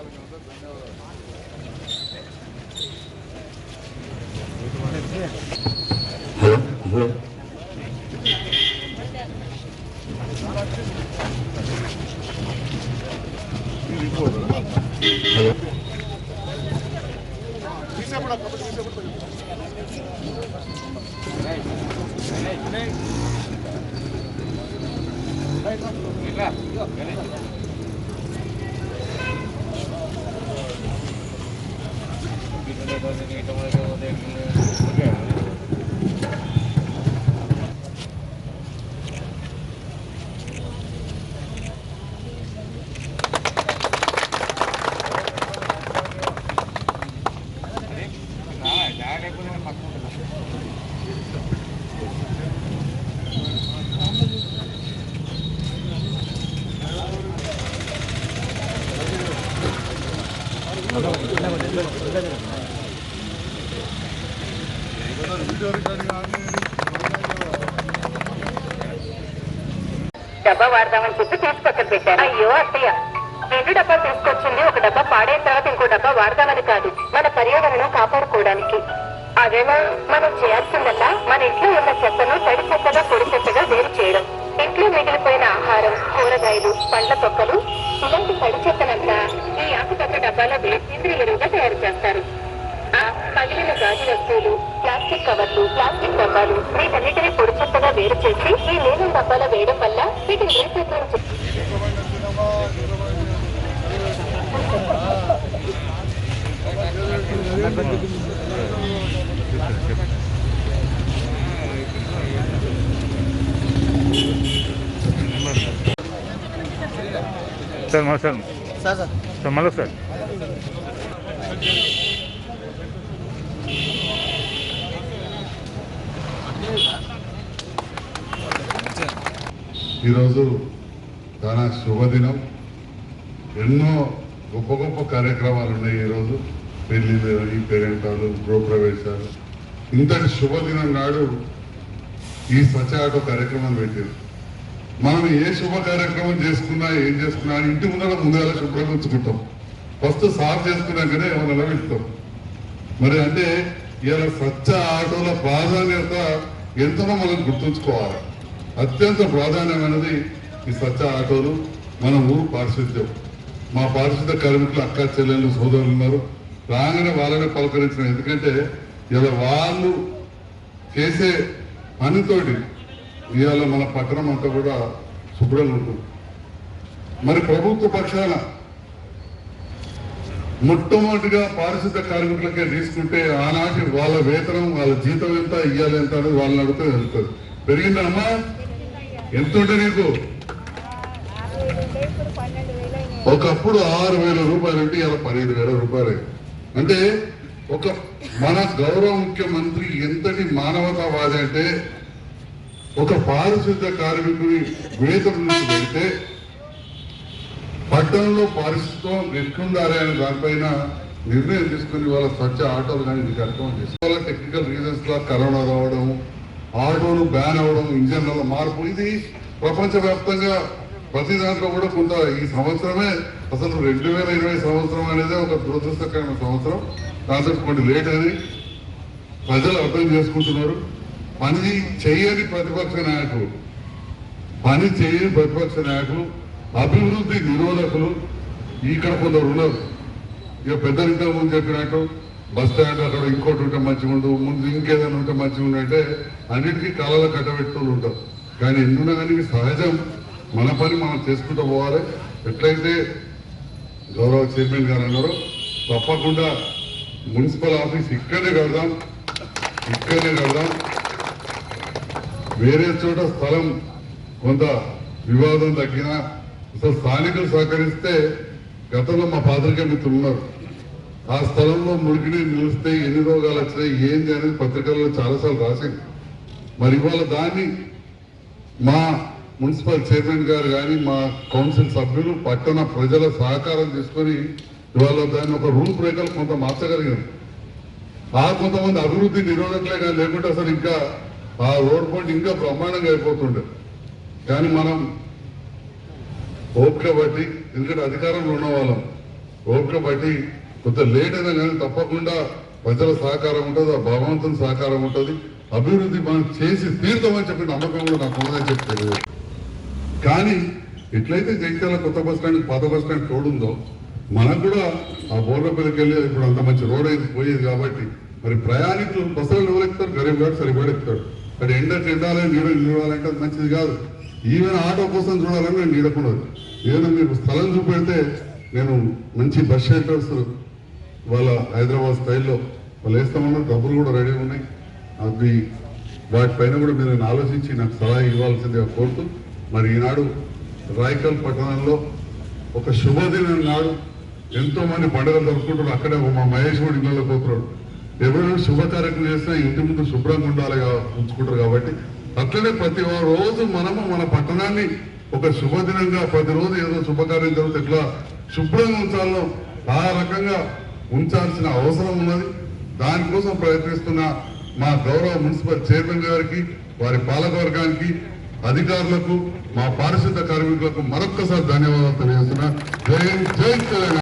Hey, hey, hey. Gracias. డబ్బా వాడదామని చెప్పి తీసి పక్కన పెట్టారు అయ్యో అత్తయ్య. రెండు డబ్బాలు తీసుకొచ్చింది ఒక డబ్బా పాడైన తర్వాత ఇంకో డబ్బా వాడదామని కాదు మన పర్యావరణం కాపాడుకోవడానికి. అదేనా మనం చేయాల్సిందల్లా? మన ఇంట్లో ఉన్న చెత్తను తడి చెత్తగా పొడి డబ్బాలు వీటన్నిటిని పొడి చెత్తగా వేరు చేసి ఈ నీళ్ళ డబ్బాలో వేయడం వల్ల వీటిని రీసైక్లింగ్ సార్ మా సార్ సార్ సార్. సార్ మళ్ళీ సార్ ఈరోజు చాలా శుభదినం. ఎన్నో గొప్ప గొప్ప కార్యక్రమాలు ఉన్నాయి ఈరోజు. పెళ్ళిళ్ళు ఈ పేరెంటాలు గృహప్రవేశాలు. ఇంతటి శుభదినం నాడు ఈ స్వచ్ఛ ఆటో కార్యక్రమం పెట్టారు. మనం ఏ శుభ కార్యక్రమం చేసుకున్నా ఏం చేసుకున్నా ఇంటి ముందర ముందుగా శుభ్రంగా ఉంచుకుంటాం. ఫస్ట్ సాఫ్ చేసుకున్నాకనే ఏమైనా వెళ్తాం మరి అంటే ఇలా స్వచ్ఛ ఆటోల ప్రాధాన్యత ఎంతనో మనం గుర్తుంచుకోవాలి. అత్యంత ప్రాధాన్యమైనది ఈ స్వచ్ఛ ఆటోలు మన ఊరు పారిశుద్ధ్యం. మా పారిశుద్ధ్య కార్మికులు అక్క చెల్లెళ్ళు సోదరులు ఉన్నారు. రాగానే వాళ్ళనే పలకరించిన ఎందుకంటే ఇలా వాళ్ళు చేసే పనితోటి ఇవాళ మన పట్టణం అంతా కూడా శుభ్రంగా ఉంటుంది. మరి ప్రభుత్వ పక్షాన మొట్టమొదటిగా పారిశుద్ధ కార్మికులకే తీసుకుంటే ఆనాటి వాళ్ళ వేతనం వాళ్ళ జీతం ఎంత ఇయ్యాలి ఎంత అనేది వాళ్ళని అడిగితే వెళ్తారు. పెరిగిందమ్మా ఎంత ఉంటే నీకు? ఒకప్పుడు ఆరు వేల రూపాయలు అంటే ఇలా పన్నెండు వేల రూపాయలు. అంటే ఒక మన గౌరవ ముఖ్యమంత్రి ఎంతటి మానవతావాది అంటే ఒక పారిశుద్ధ కార్మికుని వేతనం నుంచి పెడితే పట్టణంలో పారిశుద్ధం ఎట్లుండాలి అనే దానిపైన నిర్ణయం తీసుకుని వాళ్ళ స్వచ్ఛ ఆటోలు కానీ ఇది కార్యక్రమం చేసుకోవాలి టెక్నికల్ రీజన్స్లో కరోనా రావడం ఆటోలు బ్యాన్ అవ్వడం ఇంజన్ల మార్పు ఇది ప్రపంచవ్యాప్తంగా ప్రతి దాంట్లో కూడా కొంత ఈ సంవత్సరమే అసలు రెండు వేల ఇరవై సంవత్సరం అనేది ఒక దురదృష్టకరమైన సంవత్సరం. దాంతో కొన్ని లేట్ అని ప్రజలు అర్థం చేసుకుంటున్నారు. పని చేయని ప్రతిపక్ష నాయకులు పని చేయని ప్రతిపక్ష నాయకులు అభివృద్ధి నిరోధకులు. ఇక్కడ కొందరు ఉన్నారు. ఇక పెద్దలు ఇంతకు ముందు చెప్పినట్టు బస్ స్టాండ్ అక్కడ ఇంకోటి ఉంటే మంచిగా ఉండు ముందు ఇంకేదైనా ఉంటే మంచిగా ఉండు అంటే అన్నిటికీ కళలు కట్టబెట్టుకుని ఉంటారు. కానీ ఎందుకున్నా కానీ సహజం. మన పని మనం చేసుకుంటూ పోవాలి. ఎట్లయితే గౌరవ చైర్మన్ గారు అన్నారు తప్పకుండా మున్సిపల్ ఆఫీస్ ఇక్కడే కడదాం. ఇక్కడే కడదాం. వేరే చోట స్థలం కొంత వివాదం తగ్గినా అసలు స్థానికులు సహకరిస్తే గతంలో మా పాత్రికే మిత్రులు ఉన్నారు. ఆ స్థలంలో మురికిని నిలిస్తే ఎన్ని రోగాలు వచ్చినాయి ఏంది అనేది పత్రికల్లో చాలాసార్లు రాసింది. మరి ఇవాళ దాన్ని మా మున్సిపల్ చైర్మన్ గారు కానీ మా కౌన్సిల్ సభ్యులు పట్టణ ప్రజల సహకారం తీసుకొని ఇవాళ దాన్ని ఒక రూపురేఖలు కొంత మార్చగలిగారు. ఆ కొంతమంది అభివృద్ధి నిరోధకులే కానీ లేకుంటే అసలు ఇంకా ఆ రోడ్ పాయింట్ ఇంకా బ్రహ్మాండంగా అయిపోతుండే. కానీ మనం ఓపిక బట్టి ఎందుకంటే అధికారంలో ఉన్న వాళ్ళం ఓపిక బట్టి కొంత లేట్ అయినా కానీ తప్పకుండా ప్రజల సహకారం ఉంటుంది ఆ భగవంతుని సహకారం ఉంటుంది. అభివృద్ధి మనం చేసి తీర్థమని చెప్పి నమ్మకం కూడా నాకు ఉన్నదని చెప్పి కానీ ఎట్లయితే జగిత్యాల కొత్త బస్ స్టాండ్ పాత బస్ స్టాండ్ రోడ్ ఉందో మనకు కూడా ఆ బోర్లపల్లికి వెళ్ళి ఇప్పుడు అంత మంచి రోడ్ అయింది పోయేది కాబట్టి మరి ప్రయాణికులు బస్సులు ఎవరు ఎక్కుతారు? గరీబ్ గారు సరిపడి అది ఎండ చెండాలి నీడ నిలవాలంటే అది మంచిది కాదు. ఈవెన్ ఆటో కోసం చూడాలని నేను నీడకూడదు ఏదైనా మీకు స్థలం చూపెడితే నేను మంచి బస్ షెల్టర్స్ వాళ్ళ హైదరాబాద్ స్టైల్లో వాళ్ళు వేస్తామన్నారు డబ్బులు కూడా రెడీ ఉన్నాయి. అది వాటిపైన కూడా మీరు నేను ఆలోచించి నాకు సలహా ఇవ్వాల్సిందిగా కోరుతూ మరి ఈనాడు రాయకల్ పట్టణంలో ఒక శుభదినం నాడు ఎంతోమంది పండుగలు జరుపుకుంటారు అక్కడే మా మహేష్ కూడా ఇళ్ళలో పోతున్నాడు. ఎవరైనా శుభకార్యక్రమం చేసినా ఇంటి ముందు శుభ్రంగా ఉండాలి ఉంచుకుంటారు కాబట్టి అట్లనే ప్రతి రోజు మనము మన పట్టణాన్ని ఒక శుభదినంగా ప్రతి రోజు ఏదో శుభకార్యం జరిగితే ఇట్లా శుభ్రంగా ఉంచాలో ఆ రకంగా ఉంచాల్సిన అవసరం ఉన్నది. దానికోసం ప్రయత్నిస్తున్న మా గౌరవ మున్సిపల్ చైర్మన్ గారికి వారి పాలకవర్గానికి అధికారులకు మా పారిశుద్ధ కార్మికులకు మరొక్కసారి ధన్యవాదాలు తెలియజేస్తున్నా. జై జై తెలంగాణ.